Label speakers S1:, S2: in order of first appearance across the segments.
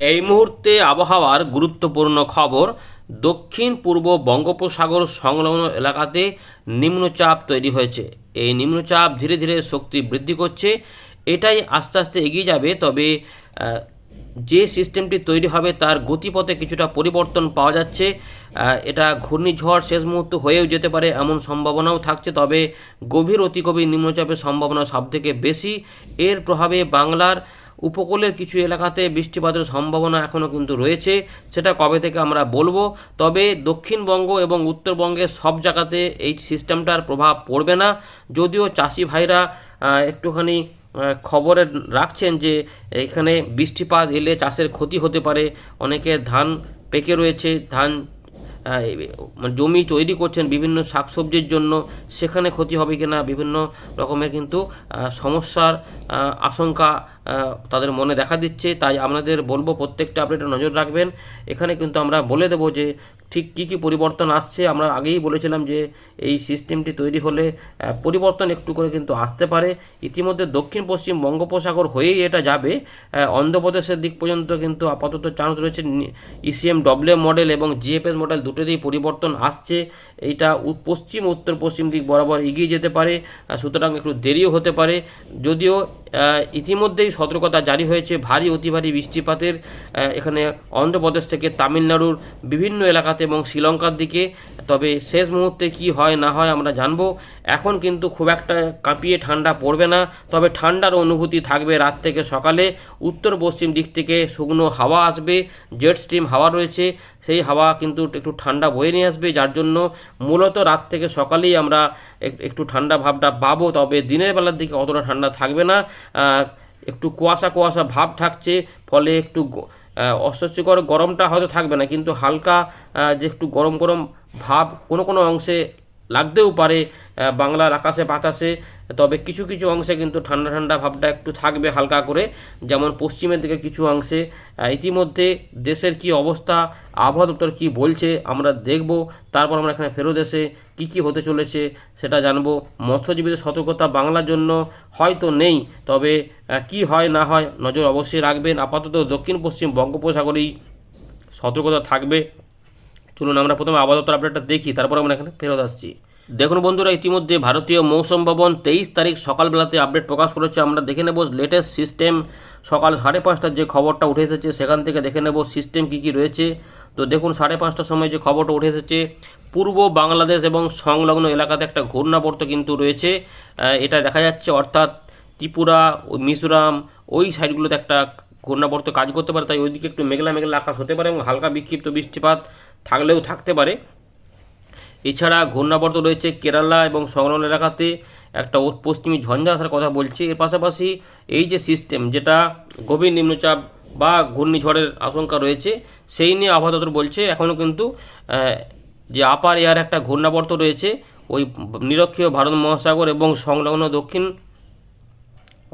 S1: এই মুহূর্তে আবহাওয়ার গুরুত্বপূর্ণ খবর, দক্ষিণ পূর্ব বঙ্গোপসাগর সংলগ্ন এলাকাতে নিম্নচাপ তৈরি হয়েছে। এই নিম্নচাপ ধীরে ধীরে শক্তি বৃদ্ধি করছে। এটাই আস্তে আস্তে এগিয়ে যাবে, তবে যে সিস্টেমটি তৈরি হবে তার গতিপথে কিছুটা পরিবর্তন পাওয়া যাচ্ছে। এটা ঘূর্ণিঝড় শেষ মুহূর্ত হয়েও যেতে পারে এমন সম্ভাবনাও থাকছে, তবে গভীর অতি গভীর নিম্নচাপের সম্ভাবনা সবথেকে বেশি। এর প্রভাবে বাংলার উপকূলের কিছু এলাকাতে বৃষ্টিপাতের সম্ভাবনা এখনও কিন্তু রয়েছে, সেটা কবে থেকে আমরা বলব? তবে দক্ষিণবঙ্গ এবং উত্তরবঙ্গের সব জায়গাতে এই সিস্টেমটার প্রভাব পড়বে না। যদিও চাষি ভাইরা একটুখানি খবরে রাখছেন যে এখানে বৃষ্টিপাত এলে চাষের ক্ষতি হতে পারে। অনেকে ধান পেকে রয়েছে, ধান জমি তৈরি করছেন বিভিন্ন শাকসবজির জন্য, সেখানে ক্ষতি হবে কিনা বিভিন্ন রকমের কিন্তু সমস্যার আশঙ্কা তাদের মনে দেখা দিচ্ছে, তাই আপনাদের বলব প্রত্যেকটা আপডেটে নজর রাখবেন। এখানে কিন্তু আমরা বলে দেবো যে, ঠিক কী কী পরিবর্তন আসছে। আমরা আগেই বলেছিলাম যে, এই সিস্টেমটি তৈরি হলে পরিবর্তন একটু করে কিন্তু আসতে পারে। ইতিমধ্যে দক্ষিণ পশ্চিম বঙ্গোপসাগর হয়েই এটা যাবে। অন্ধ্রপ্রদেশের দিক পর্যন্ত কিন্তু আপাতত চান্স রয়েছে। ইসিএম ডব্লিউ মডেল এবং জিএফএস মডেল দুটোতেই পরিবর্তন আসছে। এইটা পশ্চিম উত্তর পশ্চিম দিক বরাবর এগিয়ে যেতে পারে। সুতরাং একটু দেরিও হতে পারে। যদিও ইতিমধ্যেই সতর্কতা জারি হয়েছে। ভারী, অতি ভারী বৃষ্টিপাতের এখানে অন্ধ্রপ্রদেশ থেকে তামিলনাড়ুর বিভিন্ন এলাকাতে এবং শ্রীলঙ্কার দিকে। তবে শেষ মুহূর্তে কি হয়, না হয় আমরা জানব। এখন কিন্তু খুব একটা কাঁপিয়ে ঠান্ডা পড়বে না। তবে ঠান্ডার অনুভূতি থাকবে রাত থেকে সকালে। উত্তর পশ্চিম দিক থেকে শুকনো হাওয়া আসবে, জেট স্ট্রিম হাওয়া রয়েছে। সেই হাওয়া কিন্তু একটু ঠান্ডা বয়ে নিয়ে আসবে, যার জন্য মূলত রাত থেকে সকালেই আমরা একটু ঠান্ডা ভাবটা পাবো। তবে দিনের বেলার দিকে অতটা ঠান্ডা থাকবে না। একটু কুয়াশা কুয়াশা ভাব থাকছে, ফলে একটু অস্বস্তিকর গরমটা হয়তো থাকবে না, কিন্তু হালকা যে একটু গরম গরম ভাব কোনো কোনো অংশে লাগতেও পারে বাংলার আকাশে বাতাসে, তবে কিছু কিছু অংশে কিন্তু ঠান্ডা ঠান্ডা ভাবটা একটু থাকবে হালকা করে, যেমন পশ্চিমের দিকে কিছু অংশে। ইতিমধ্যে দেশের কি অবস্থা, আবহাওয়া দপ্তর কী বলছে, আমরা দেখব। তারপর আমরা এখানে ফেরত এসে কী কী হতে চলেছে সেটা জানব। মৎস্যজীবীদের সতর্কতা বাংলার জন্য হয়তো নেই, তবে কি হয় না হয় নজর অবশ্যই রাখবেন। আপাতত দক্ষিণ পশ্চিম বঙ্গোপসাগরেই সতর্কতা থাকবে। চলুন আমরা প্রথমে আবহাওয়া দপ্তর আপডেটটা দেখি, তারপর আমরা এখানে ফেরত আসছি। দেখুন বন্ধুরা, ইতিমধ্যে ভারতীয় মৌসুম ভবন তেইশ তারিখ সকালবেলাতে আপডেট প্রকাশ করেছে। আমরা দেখে নেব লেটেস্ট সিস্টেম সকাল সাড়ে পাঁচটার যে খবরটা উঠে এসেছে, সেখান থেকে দেখে নেব সিস্টেম কী কী রয়েছে। তো দেখুন, সাড়ে পাঁচটার সময় যে খবরটা উঠে এসেছে, পূর্ব বাংলাদেশ এবং সংলগ্ন এলাকাতে একটা ঘূর্ণাবর্ত কিন্তু রয়েছে। এটা দেখা যাচ্ছে, অর্থাৎ ত্রিপুরা, মিজোরাম, ওই সাইডগুলোতে একটা ঘূর্ণাবর্ত কাজ করতে পারে। তাই ওইদিকে একটু মেঘলা মেঘলা আকাশ হতে পারে এবং হালকা বিক্ষিপ্ত বৃষ্টিপাত থাকলেও থাকতে পারে। এছাড়া ঘূর্ণাবর্ত রয়েছে কেরালা এবং সংলগ্ন এলাকাতে একটা পশ্চিমী ঝঞ্ঝা আসার কথা বলছি। এর পাশাপাশি এই যে সিস্টেম যেটা গভীর নিম্নচাপ বা ঘূর্ণিঝড়ের আশঙ্কা রয়েছে, সেই নিয়ে আবহাওয়া বলছে এখনও কিন্তু যে আপার এয়ার একটা ঘূর্ণাবর্ত রয়েছে, ওই নিরক্ষীয় ভারত মহাসাগর এবং সংলগ্ন দক্ষিণ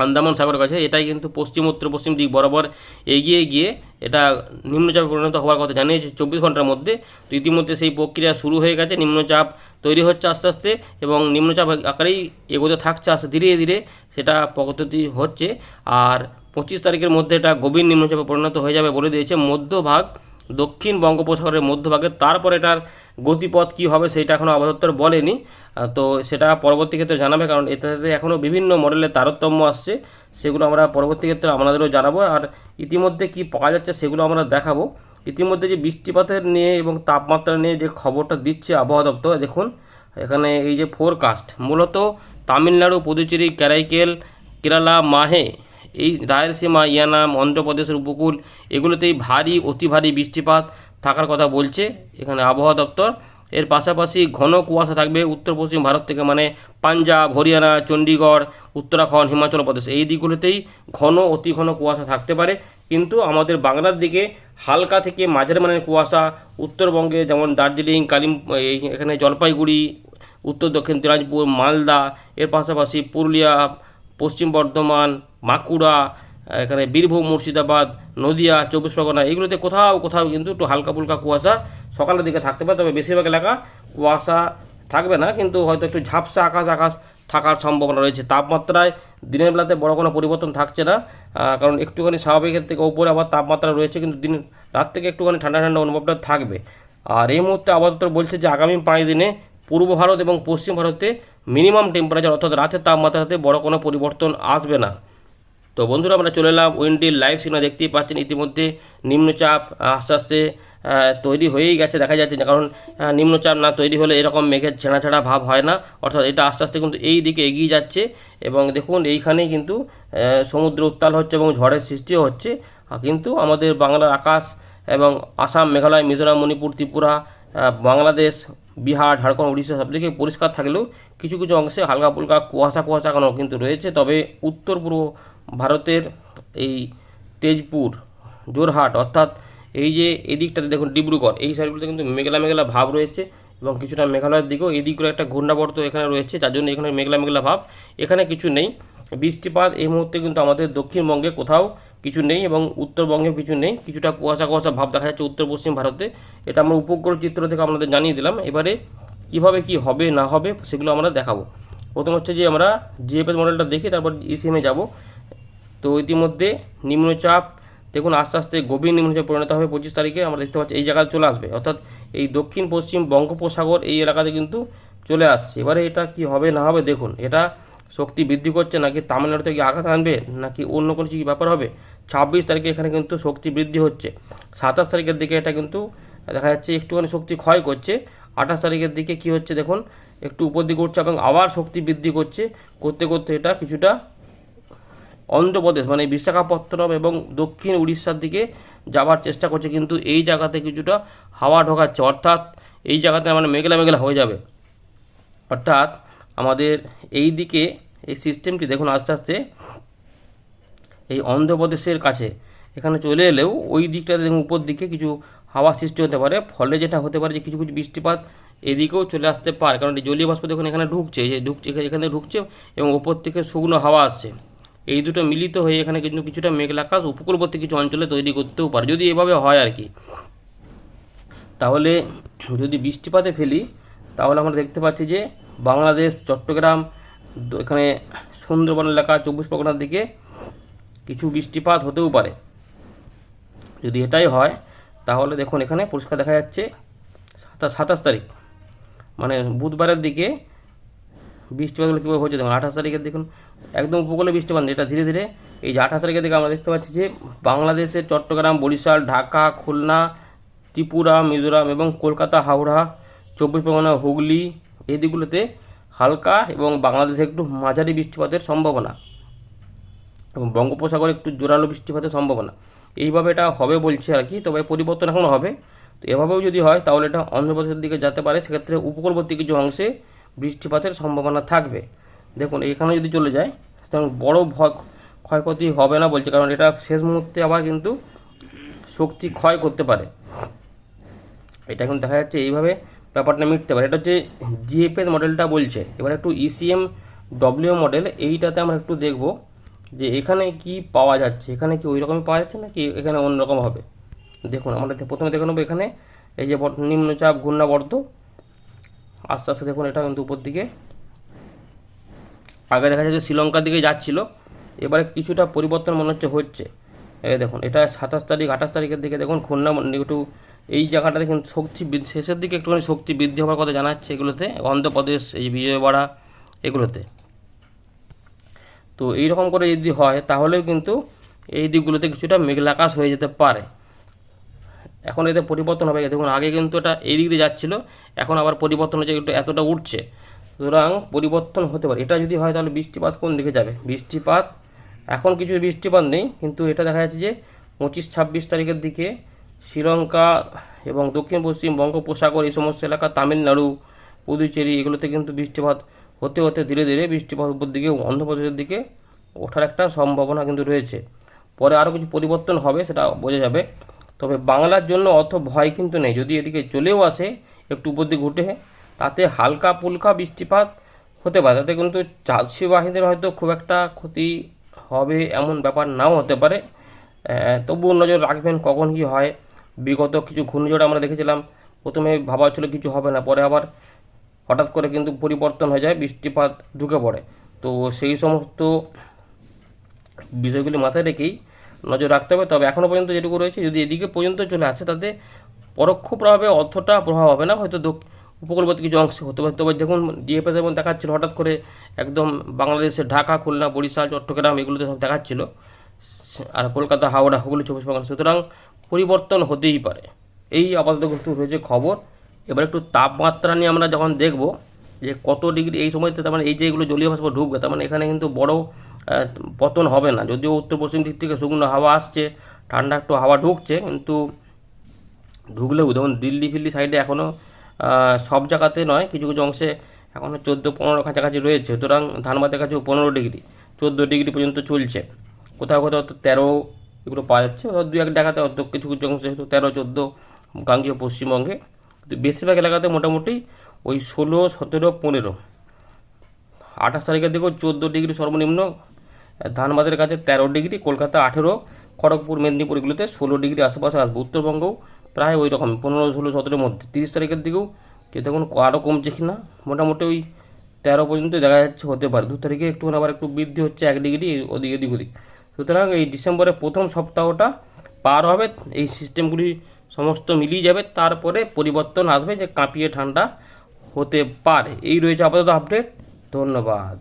S1: আন্দামান সাগরের কাছে, এটাই কিন্তু পশ্চিম উত্তর পশ্চিম দিক বরাবর এগিয়ে গিয়ে এটা নিম্নচাপে পরিণত হওয়ার কথা জানিয়েছে চব্বিশ ঘণ্টার মধ্যে। তো ইতিমধ্যে সেই প্রক্রিয়া শুরু হয়ে গেছে, নিম্নচাপ তৈরি হচ্ছে আস্তে আস্তে এবং নিম্নচাপ আকারেই এগোতে থাকছে আস্তে ধীরে ধীরে সেটা প্রগতি হচ্ছে। আর পঁচিশ তারিখের মধ্যে এটা গভীর নিম্নচাপে পরিণত হয়ে যাবে বলে দিয়েছে মধ্যভাগ, দক্ষিণ বঙ্গোপসাগরের মধ্যভাগে। তারপর এটার গতিপথ কী হবে সেটা এখনও আবহাওয়া দপ্তর বলেনি তো সেটা পরবর্তী ক্ষেত্রে জানাবে, কারণ এটাতে এখনও বিভিন্ন মডেলের তারতম্য আসছে, সেগুলো আমরা পরবর্তী ক্ষেত্রে আপনাদেরও জানাব। আর ইতিমধ্যে কি পাওয়া যাচ্ছে সেগুলো আমরা দেখাবো। ইতিমধ্যে যে বৃষ্টিপাতের নিয়ে এবং তাপমাত্রা নিয়ে যে খবরটা দিচ্ছে আবহাওয়া দপ্তর, দেখুন, এখানে এই যে ফোরকাস্ট মূলত তামিলনাড়ু, পুদুচেরি, ক্যারাইকেল, কেরালা, মাহে এই রায়লসীমা ইয়ানাম অন্ধ্রপ্রদেশের উপকূল, এগুলোতেই ভারী, অতি ভারী বৃষ্টিপাত থাকার কথা বলছে এখানে আবহাওয়া দপ্তর। এর পাশাপাশি ঘন কুয়াশা থাকবে উত্তর পশ্চিম ভারত থেকে মানে পাঞ্জাব, হরিয়ানা চণ্ডীগড় উত্তরাখণ্ড, হিমাচল প্রদেশ। এই দিকগুলোতেই ঘন, অতি ঘন কুয়াশা থাকতে পারে। কিন্তু আমাদের বাংলার দিকে হালকা থেকে মাঝারি মানের কুয়াশা উত্তরবঙ্গে, যেমন দার্জিলিং, কালিম এখানে জলপাইগুড়ি, উত্তর দক্ষিণ দিনাজপুর, মালদা, এর পাশাপাশি পুরুলিয়া, পশ্চিম বর্ধমান বাঁকুড়া এখানে বীরভূম, মুর্শিদাবাদ, নদিয়া, চব্বিশ পরগনা, এগুলোতে কোথাও কোথাও কিন্তু একটু হালকা ফুলকা কুয়াশা সকালের দিকে থাকতে পারে। তবে বেশিরভাগ এলাকা কুয়াশা থাকবে না, কিন্তু হয়তো একটু ঝাপসা আকাশ আকাশ থাকার সম্ভাবনা রয়েছে। তাপমাত্রায় দিনের বেলাতে বড় কোনো পরিবর্তন থাকছে না কারণ একটুখানি স্বাভাবিকের থেকে ওপরে আবার তাপমাত্রা রয়েছে, কিন্তু দিন, রাত থেকে একটুখানি ঠান্ডা ঠান্ডা অনুভবটা থাকবে। আর এই মুহূর্তে আপাতত বলছে যে আগামী পাঁচ দিনে পূর্ব ভারত এবং পশ্চিম ভারতে মিনিমাম টেম্পারেচার অর্থাৎ রাতের তাপমাত্রাতে বড় কোনো পরিবর্তন আসবে না। তো বন্ধুরা আমরা চলে এলাম উইন্ডির লাইভ সিগনাল দেখতেই পাচ্ছেন ইতিমধ্যে নিম্নচাপ আস্তে আস্তে তৈরি হয়েই গেছে, দেখা যাচ্ছে কারণ নিম্নচাপ না তৈরি হলে এরকম মেঘের ছেঁড়া ছেঁড়া ভাব হয় না। অর্থাৎ এটা আস্তে আস্তে কিন্তু এই দিকে এগিয়ে যাচ্ছে এবং দেখুন এইখানেই কিন্তু সমুদ্র উত্তাল হচ্ছে এবং ঝড়ের সৃষ্টিও হচ্ছে। কিন্তু আমাদের বাংলার আকাশ এবং আসাম, মেঘালয়, মিজোরাম, মণিপুর, ত্রিপুরা বাংলাদেশ, বিহার, ঝাড়খণ্ড, উড়িষ্যা সব দিকে পরিষ্কার থাকলেও কিছু কিছু অংশে হালকা ফুলকা কুয়াশা কুয়াশা এখনও কিন্তু রয়েছে। তবে উত্তর পূর্ব ভারতের এই তেজপুর জোরহাট অর্থাৎ এই যে এদিকটাতে দেখুন ডিব্রুগড়, এই সাইডগুলোতে কিন্তু মেঘলা মেঘলা ভাব রয়েছে এবং কিছুটা মেঘালয়ের দিকেও এই দিকগুলো একটা ঘূর্ণাবর্ত এখানে রয়েছে, যার জন্য এখানে মেঘলা মেঘলা ভাব। এখানে কিছু নেই। বৃষ্টিপাত এই মুহূর্তে কিন্তু আমাদের দক্ষিণবঙ্গে কোথাও কিছু নেই এবং উত্তরবঙ্গেও কিছু নেই। কিছুটা কুয়াশা কুয়াশা ভাব দেখা যাচ্ছে উত্তর পশ্চিম ভারতে। এটা আমরা উপগ্রহ চিত্র থেকে আপনাদের জানিয়ে দিলাম। এবারে কীভাবে কি হবে, না হবে, সেগুলো আমরা দেখাবো। প্রথম হচ্ছে যে আমরা জিএফএস মডেলটা দেখি তারপর ইসিএমে যাব। তো ইতিমধ্যে নিম্নচাপ, দেখুন আস্তে আস্তে গভীর নিম্নচাপে পরিণত হবে পঁচিশ তারিখে, আমরা দেখতে পাচ্ছি এই জায়গায় চলে আসবে। অর্থাৎ এই দক্ষিণ, পশ্চিম বঙ্গোপসাগর এই এলাকাতে কিন্তু চলে আসছে। এবারে এটা কি হবে না হবে দেখুন, এটা শক্তি বৃদ্ধি করছে নাকি তামিলনাড়ু থেকে আঘাত আনবে নাকি অন্য কোনো কিছু ব্যাপার হবে? ছাব্বিশ তারিখে এখানে কিন্তু শক্তি বৃদ্ধি হচ্ছে। সাতাশ তারিখের দিকে এটা কিন্তু দেখা যাচ্ছে একটুখানি শক্তি ক্ষয় করছে। আঠাশ তারিখের দিকে কি হচ্ছে দেখুন, একটু উপর দিকে উঠছে এবং আবার শক্তি বৃদ্ধি করছে। করতে করতে এটা কিছুটা অন্ধ্রপ্রদেশ মানে বিশাখাপত্তনম এবং দক্ষিণ উড়িষ্যার দিকে যাওয়ার চেষ্টা করছে, কিন্তু এই জায়গাতে কিছুটা হাওয়া ঢোকাচ্ছে। অর্থাৎ এই জায়গাতে মানে মেঘলা মেঘলা হয়ে যাবে। অর্থাৎ আমাদের এই দিকে এই সিস্টেমটি দেখুন আস্তে আস্তে এই অন্ধ্রপ্রদেশের কাছে। এখানে চলে এলেও ওই দিকটাতে দেখুন উপর দিকে কিছু হাওয়া সৃষ্টি হতে পারে। ফলে যেটা হতে পারে যে কিছু কিছু বৃষ্টিপাত এদিকেও চলে আসতে পারে। কারণ এই জলীয় বাষ্প দেখুন এখানে ঢুকছে যে ঢুকছে, এখানে- ঢুকছে এবং ওপর থেকে শুকনো হাওয়া আসছে। এই দুটো মিলিত হয়ে এখানে কিন্তু কিছুটা মেঘলা আকাশ, উপকূলবর্তী কিছু অঞ্চলে তৈরি করতেও পারে। যদি এভাবে হয় আর কি। তাহলে যদি বৃষ্টিপাতে ফেলি, তাহলে আমরা দেখতে পাচ্ছি যে বাংলাদেশ, চট্টগ্রাম এখানে সুন্দরবন এলাকা, চব্বিশ পরগনার দিকে কিছু বৃষ্টিপাত হতেও পারে। যদি এটাই হয়, তাহলে দেখুন এখানে পরিষ্কার দেখা যাচ্ছে সাতাশ সাতাশ তারিখ। মানে বুধবারের দিকে বৃষ্টিপাতগুলো কীভাবে হচ্ছে দেখুন, আঠাশ তারিখের দেখুন, একদম উপকূলে বৃষ্টিপাত। এটা ধীরে ধীরে এই যে আঠাশ তারিখের দিকে আমরা দেখতে পাচ্ছি যে বাংলাদেশের চট্টগ্রাম, বরিশাল, ঢাকা, খুলনা, ত্রিপুরা, মিজোরাম এবং কলকাতা, হাওড়া, চব্বিশ পরগনা, হুগলি এই দিকগুলোতে হালকা এবং বাংলাদেশে একটু মাঝারি বৃষ্টিপাতের সম্ভাবনা এবং বঙ্গোপসাগরে একটু জোরালো বৃষ্টিপাতের সম্ভাবনা। এইভাবে এটা হবে বলছে আর কি, তবে পরিবর্তন এখনও হবে। তো এভাবেও যদি হয়, তাহলে এটা অন্ধ্রপ্রদেশের দিকে যেতে পারে। সেক্ষেত্রে উপকূলবর্তী কিছু অংশে বৃষ্টিপাতের সম্ভাবনা থাকবে। দেখুন এখানে যদি চলে যায়, তখন বড় ক্ষয়ক্ষতি হবে না বলছে, কারণ এটা শেষ মুহূর্তে আবার কিন্তু শক্তি ক্ষয় করতে পারে। এটা এখন দেখা যাচ্ছে এইভাবে ব্যাপারটা মিটতে পারে। এটা হচ্ছে জিএফএস মডেলটা বলছে। এবার একটু ইসিএম ডব্লিউ মডেল এইটাতে আমরা একটু দেখব যে এখানে কি পাওয়া যাচ্ছে। এখানে কি ওই রকমই পাওয়া যাচ্ছে নাকি এখানে অন্যরকম হবে? দেখুন, আমরা প্রথমে দেখে নেব এখানে, এই যে নিম্নচাপ ঘূর্ণাবর্ত আস্তে আস্তে দেখুন, এটা কিন্তু উপর দিকে। আগে দেখা যাচ্ছে শ্রীলঙ্কার দিকে যাচ্ছিল, এবারে কিছুটা পরিবর্তন মনে হচ্ছে হচ্ছে। এই দেখুন, এটা সাতাশ তারিখ, আঠাশ তারিখের দিকে দেখুন, খুলনা একটু এই জায়গাটা দেখুন, শক্তি শেষের দিকে একটুখানি শক্তি বৃদ্ধি হওয়ার কথা জানাচ্ছে এগুলোতে, অন্ধ্রপ্রদেশ, এই বিজয়বাড়া এগুলোতে। তো এই রকম করে যদি হয়, তাহলেও কিন্তু এই দিকগুলোতে কিছুটা মেঘলাকাশ হয়ে যেতে পারে। এখন এতে পরিবর্তন হবে। দেখুন, আগে কিন্তু এটা এই দিক দিয়ে যাচ্ছিল, এখন আবার পরিবর্তন হচ্ছে একটু এতটা উঠছে। সুতরাং পরিবর্তন হতে পারে। এটা যদি হয় তাহলে বৃষ্টিপাত কোন দিকে যাবে? বৃষ্টিপাত, এখন কিছু বৃষ্টিপাত নেই, কিন্তু এটা দেখা যাচ্ছে যে পঁচিশ ছাব্বিশ তারিখের দিকে শ্রীলঙ্কা এবং দক্ষিণ পশ্চিম বঙ্গোপসাগর, এই সমস্ত এলাকা, তামিলনাড়ু, পুদুচেরি, এগুলোতে কিন্তু বৃষ্টিপাত হতে হতে ধীরে ধীরে বৃষ্টিপাত উপর দিকে, অন্ধ্রপ্রদেশের দিকে ওঠার একটা সম্ভাবনা কিন্তু রয়েছে। পরে আরও কিছু পরিবর্তন হবে, সেটা বোঝা যাবে। তবে বাংলার জন্য অত ভয় কিন্তু নেই। যদি এদিকে চলেও আসে, একটু উপর দিকে উঠে তাতে হালকা পুলকা বৃষ্টিপাত হতে পারে। তাতে কিন্তু চাষি বাহিনীর হয়তো খুব একটা ক্ষতি হবে এমন ব্যাপার নাও হতে পারে। তবুও নজর রাখবেন কখন কি হয়। বিগত কিছু ঘূর্ণিঝড় আমরা দেখেছিলাম, প্রথমে ভাবা ছিল কিছু হবে না, পরে আবার হঠাৎ করে কিন্তু পরিবর্তন হয়ে যায়, বৃষ্টিপাত ঢুকে পড়ে। তো সেই সমস্ত বিষয়গুলি মাথায় রেখেই নজর রাখতে হবে। তবে এখনও পর্যন্ত যেটুকু রয়েছে, যদি এদিকে পর্যন্ত চলে আসে, তাতে পরোক্ষ প্রভাবে অতটা প্রভাব হবে না। হয়তো উপকূলবর্তী কিছু অংশে হতে পারে। তবে দেখুন ডিএফএস যেমন দেখাচ্ছিল, হঠাৎ করে একদম বাংলাদেশের ঢাকা, খুলনা, বরিশাল, চট্টগ্রাম এগুলোতে সব দেখাচ্ছিল। আর কলকাতা, হাওড়া, হুগলি, চব্বিশ পরগনা। সুতরাং পরিবর্তন হতেই পারে। এই আপাতত কিন্তু রয়েছে খবর। এবার একটু তাপমাত্রা নিয়ে আমরা যখন দেখব, যে কত ডিগ্রি এই সময়তে তার মানে এই যে এগুলো জলীয় বাষ্প ঢুকবে, তার মানে এখানে কিন্তু বড় পতন হবে না। যদিও উত্তর পশ্চিম দিক থেকে শুকনো হাওয়া আসছে, ঠান্ডা একটু হাওয়া ঢুকছে, কিন্তু ঢুকলেও যেমন দিল্লি ফিল্লি সাইডে এখনও সব জায়গাতে নয়, কিছু কিছু অংশে এখনও চোদ্দ পনেরো কাছাকাছি রয়েছে। সুতরাং ধানবাদের কাছেও পনেরো ডিগ্রি, চোদ্দ ডিগ্রি পর্যন্ত চলছে। কোথাও কোথাও তো তেরো এগুলো পাওয়া যাচ্ছে দু এক জায়গাতে হয়তো কিছু কিছু অংশে হয়তো তেরো, চোদ্দ গাঙ্গীয় পশ্চিমবঙ্গে। কিন্তু বেশিরভাগ এলাকাতে মোটামুটি ওই ষোলো, সতেরো, পনেরো। আঠাশ তারিখের দিকেও চোদ্দ ডিগ্রি সর্বনিম্ন ধানবাদের কাছে তেরো ডিগ্রি, কলকাতা আঠেরো, খড়গপুর, মেদিনীপুর এগুলোতে ষোলো ডিগ্রি, আশেপাশে আসবে উত্তরবঙ্গও প্রায় ওই রকম, পনেরো, ষোলো সতেরোর মধ্যে। তিরিশ তারিখের দিকেও কে দেখুন আরও কমছে কি না, মোটামুটি ওই তেরো পর্যন্ত দেখা যাচ্ছে, হতে পারে। দু তারিখে একটু আবার একটু বৃদ্ধি হচ্ছে এক ডিগ্রি, ওদিক এদিক ওদিক। সুতরাং এই ডিসেম্বরের প্রথম সপ্তাহটা পার হবে, এই সিস্টেমগুলি সমস্ত মিলিয়ে যাবে, তারপরে পরিবর্তন আসবে যে কাঁপিয়ে ঠান্ডা হতে পারে। এই রয়েছে আপাতত আপডেট ধন্যবাদ।